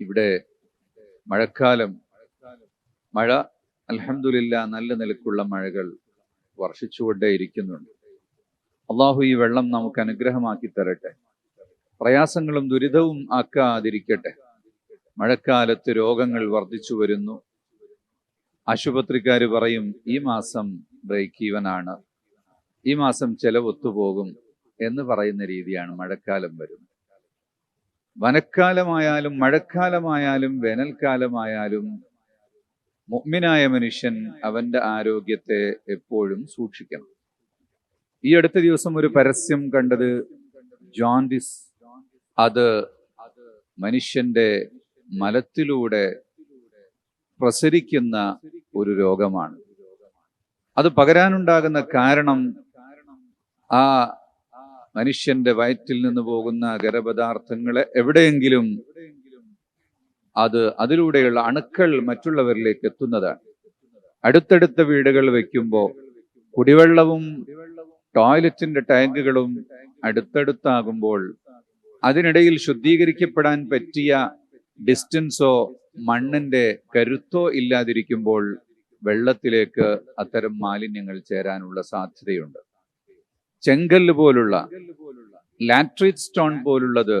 ഇവിടെ മഴക്കാലം. മഴ അലഹമില്ല നല്ല നിലക്കുള്ള മഴകൾ വർഷിച്ചുകൊണ്ടേയിരിക്കുന്നുണ്ട്. അള്ളാഹു ഈ വെള്ളം നമുക്ക് അനുഗ്രഹമാക്കി തരട്ടെ. പ്രയാസങ്ങളും ദുരിതവും ആക്കാതിരിക്കട്ടെ. മഴക്കാലത്ത് രോഗങ്ങൾ വർദ്ധിച്ചു വരുന്നു. ആശുപത്രിക്കാർ പറയും ഈ മാസം ബ്രേക്ക് ഈവൻ ആണ്. ഈ മാസം ചെലവ് ഒത്തുപോകും എന്ന് പറയുന്ന രീതിയാണ് മഴക്കാലം വരുന്നത്. വനക്കാലമായാലും മഴക്കാലമായാലും വേനൽക്കാലമായാലും മുഗ്മിനായ മനുഷ്യൻ അവന്റെ ആരോഗ്യത്തെ എപ്പോഴും സൂക്ഷിക്കണം. ഈ അടുത്ത ദിവസം ഒരു പരസ്യം കണ്ടത് ജോണ്ടിസ് അത് മനുഷ്യന്റെ മലത്തിലൂടെ പ്രസരിക്കുന്ന ഒരു രോഗമാണ്. അത് പകരാനുണ്ടാകുന്ന കാരണം ആ മനുഷ്യന്റെ വയറ്റിൽ നിന്ന് പോകുന്ന ഖരപദാർത്ഥങ്ങളെ എവിടെയെങ്കിലും അത് അതിലൂടെയുള്ള അണുക്കൾ മറ്റുള്ളവരിലേക്ക് എത്തുന്നതാണ്. അടുത്തടുത്ത വീടുകൾ വെക്കുമ്പോൾ കുടിവെള്ളവും ടോയ്ലറ്റിന്റെ ടാങ്കുകളും അടുത്തടുത്താകുമ്പോൾ അതിനിടയിൽ ശുദ്ധീകരിക്കപ്പെടാൻ പറ്റിയ ഡിസ്റ്റൻസോ മണ്ണിന്റെ കരുത്തോ ഇല്ലാതിരിക്കുമ്പോൾ വെള്ളത്തിലേക്ക് അത്തരം മാലിന്യങ്ങൾ ചേരാനുള്ള സാധ്യതയുണ്ട്. ചെങ്കല്ല് പോലുള്ള ലാട്രിറ്റ് സ്റ്റോൺ പോലുള്ളത്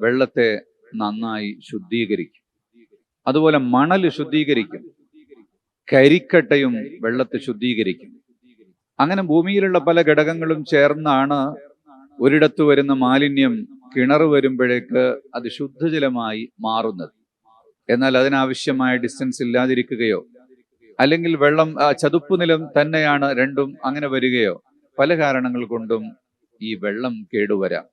വെള്ളത്തെ നന്നായി ശുദ്ധീകരിക്കും. അതുപോലെ മണൽ ശുദ്ധീകരിക്കും. കരിക്കട്ടയും വെള്ളത്തെ ശുദ്ധീകരിക്കും. അങ്ങനെ ഭൂമിയിലുള്ള പല ഘടകങ്ങളും ചേർന്നാണ് ഒരിടത്ത് വരുന്ന മാലിന്യം കിണർ വരുമ്പോഴേക്ക് അത് ശുദ്ധജലമായി മാറുന്നത്. എന്നാൽ അതിനാവശ്യമായ ഡിസ്റ്റൻസ് ഇല്ലാതിരിക്കുകയോ അല്ലെങ്കിൽ വെള്ളം ചതുപ്പ് നിലം തന്നെയാണ് രണ്ടും അങ്ങനെ വരികയോ പല കാരണങ്ങൾ കൊണ്ടും ഈ വെള്ളം കേടുവരാം.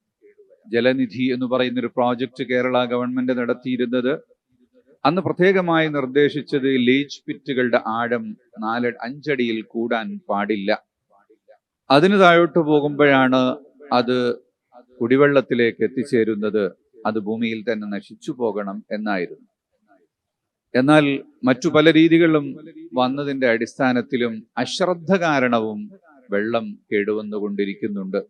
ജലനിധി എന്ന് പറയുന്ന ഒരു പ്രോജക്റ്റ് കേരള ഗവൺമെന്റ് നടത്തിയിരുന്നത്. അന്ന് പ്രത്യേകമായി നിർദ്ദേശിച്ചത് ലീച്ച് പിറ്റുകളുടെ ആഴം നാല് അഞ്ചടിയിൽ കൂടാൻ പാടില്ല. അതിന് താഴോട്ട് പോകുമ്പോഴാണ് അത് കുടിവെള്ളത്തിലേക്ക് എത്തിച്ചേരുന്നത്. അത് ഭൂമിയിൽ തന്നെ നശിച്ചു പോകണം എന്നായിരുന്നു. എന്നാൽ മറ്റു പല രീതികളും വന്നതിന്റെ അടിസ്ഥാനത്തിലും അശ്രദ്ധ കാരണവും വെള്ളം കേടുവന്നുകൊണ്ടിരിക്കുന്നുണ്ട്.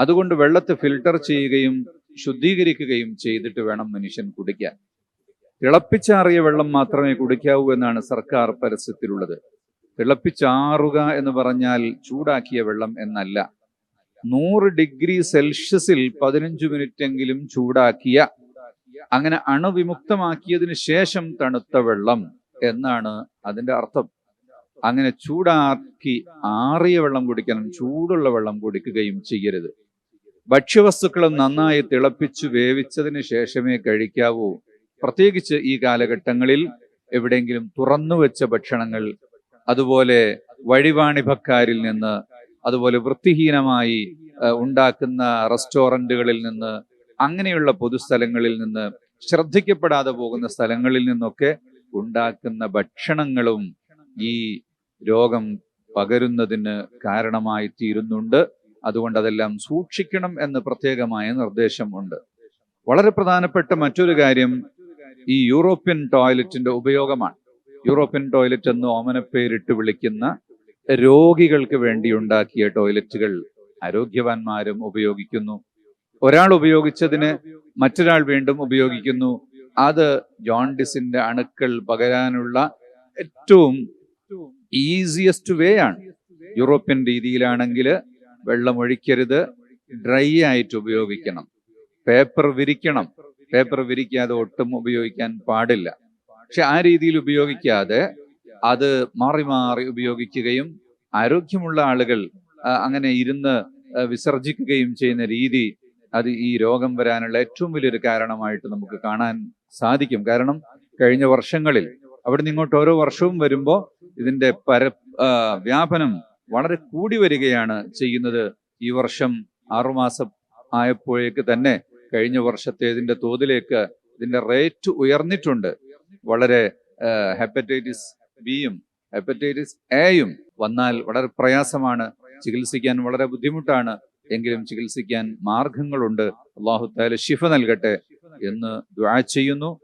അതുകൊണ്ട് വെള്ളത്തെ ഫിൽട്ടർ ചെയ്യുകയും ശുദ്ധീകരിക്കുകയും ചെയ്തിട്ട് വേണം മനുഷ്യൻ കുടിക്കാൻ. തിളപ്പിച്ചാറിയ വെള്ളം മാത്രമേ കുടിക്കാവൂ എന്നാണ് സർക്കാർ പരസ്യത്തിലുള്ളത്. തിളപ്പിച്ചാറുക എന്ന് പറഞ്ഞാൽ ചൂടാക്കിയ വെള്ളം എന്നല്ല. നൂറ് ഡിഗ്രി സെൽഷ്യസിൽ പതിനഞ്ച് മിനിറ്റെങ്കിലും ചൂടാക്കിയ അങ്ങനെ അണുവിമുക്തമാക്കിയതിനു ശേഷം തണുത്ത വെള്ളം എന്നാണ് അതിന്റെ അർത്ഥം. അങ്ങനെ ചൂടാക്കി ആറിയ വെള്ളം കുടിക്കണം ചൂടുള്ള വെള്ളം കുടിക്കുകയും ചെയ്യരുത്. ഭക്ഷ്യവസ്തുക്കളും നന്നായി തിളപ്പിച്ചു വേവിച്ചതിന് ശേഷമേ കഴിക്കാവൂ. പ്രത്യേകിച്ച് ഈ കാലഘട്ടങ്ങളിൽ എവിടെയെങ്കിലും തുറന്നു വെച്ച ഭക്ഷണങ്ങൾ അതുപോലെ വഴിവാണിഭക്കാരിൽ നിന്ന് അതുപോലെ വൃത്തിഹീനമായി ഉണ്ടാക്കുന്ന റെസ്റ്റോറന്റുകളിൽ നിന്ന് അങ്ങനെയുള്ള പൊതുസ്ഥലങ്ങളിൽ നിന്ന് ശ്രദ്ധിക്കപ്പെടാതെ പോകുന്ന സ്ഥലങ്ങളിൽ നിന്നൊക്കെ ഉണ്ടാക്കുന്ന ഭക്ഷണങ്ങളും ഈ രോഗം പകരുന്നതിന് കാരണമായി തീരുന്നുണ്ട് അതുകൊണ്ട് അതെല്ലാം സൂക്ഷിക്കണം എന്ന് പ്രത്യേകമായ നിർദ്ദേശമുണ്ട്. വളരെ പ്രധാനപ്പെട്ട മറ്റൊരു കാര്യം ഈ യൂറോപ്യൻ ടോയ്ലറ്റിന്റെ ഉപയോഗമാണ്. യൂറോപ്യൻ ടോയ്ലറ്റ് എന്ന് ഓമനപ്പേരിട്ട് വിളിക്കുന്ന രോഗികൾക്ക് വേണ്ടി ഉണ്ടാക്കിയ ടോയ്ലറ്റുകൾ ആരോഗ്യവാന്മാരും ഉപയോഗിക്കുന്നു. ഒരാൾ ഉപയോഗിച്ചതിന് മറ്റൊരാൾ വീണ്ടും ഉപയോഗിക്കുന്നു. അത് ജോണ്ടിസിന്റെ അണുക്കൾ പകരാനുള്ള ഏറ്റവും ഈസിയസ്റ്റ് വേ ആണ്. യൂറോപ്യൻ രീതിയിലാണെങ്കിൽ വെള്ളം ഒഴിക്കരുത് ഡ്രൈ ആയിട്ട് ഉപയോഗിക്കണം. പേപ്പർ വിരിക്കണം. പേപ്പർ വിരിക്കാതെ ഒട്ടും ഉപയോഗിക്കാൻ പാടില്ല. പക്ഷെ ആ രീതിയിൽ ഉപയോഗിക്കാതെ അത് മാറി മാറി ഉപയോഗിക്കുകയും ആരോഗ്യമുള്ള ആളുകൾ അങ്ങനെ ഇരുന്ന് വിസർജിക്കുകയും ചെയ്യുന്ന രീതി അത് ഈ രോഗം വരാനുള്ള ഏറ്റവും വലിയൊരു കാരണമായിട്ട് നമുക്ക് കാണാൻ സാധിക്കും. കാരണം കഴിഞ്ഞ വർഷങ്ങളിൽ അവിടെ നിന്ന് ഇങ്ങോട്ട് ഓരോ വർഷവും വരുമ്പോൾ ഇതിന്റെ പര വ്യാപനം വളരെ കൂടി വരികയാണ് ചെയ്യുന്നത്. ഈ വർഷം ആറുമാസം ആയപ്പോഴേക്ക് തന്നെ കഴിഞ്ഞ വർഷത്തെ ഇതിന്റെ തോതിലേക്ക് ഇതിന്റെ റേറ്റ് ഉയർന്നിട്ടുണ്ട്. വളരെ ഹെപ്പറ്റൈറ്റിസ് ബിയും ഹെപ്പറ്റൈറ്റിസ് എയും വന്നാൽ വളരെ പ്രയാസമാണ്. ചികിത്സിക്കാൻ വളരെ ബുദ്ധിമുട്ടാണ്. എങ്കിലും ചികിത്സിക്കാൻ മാർഗങ്ങളുണ്ട്. അള്ളാഹു താല ശിഫ നൽകട്ടെ എന്ന് ദ്വാ ചെയ്യുന്നു.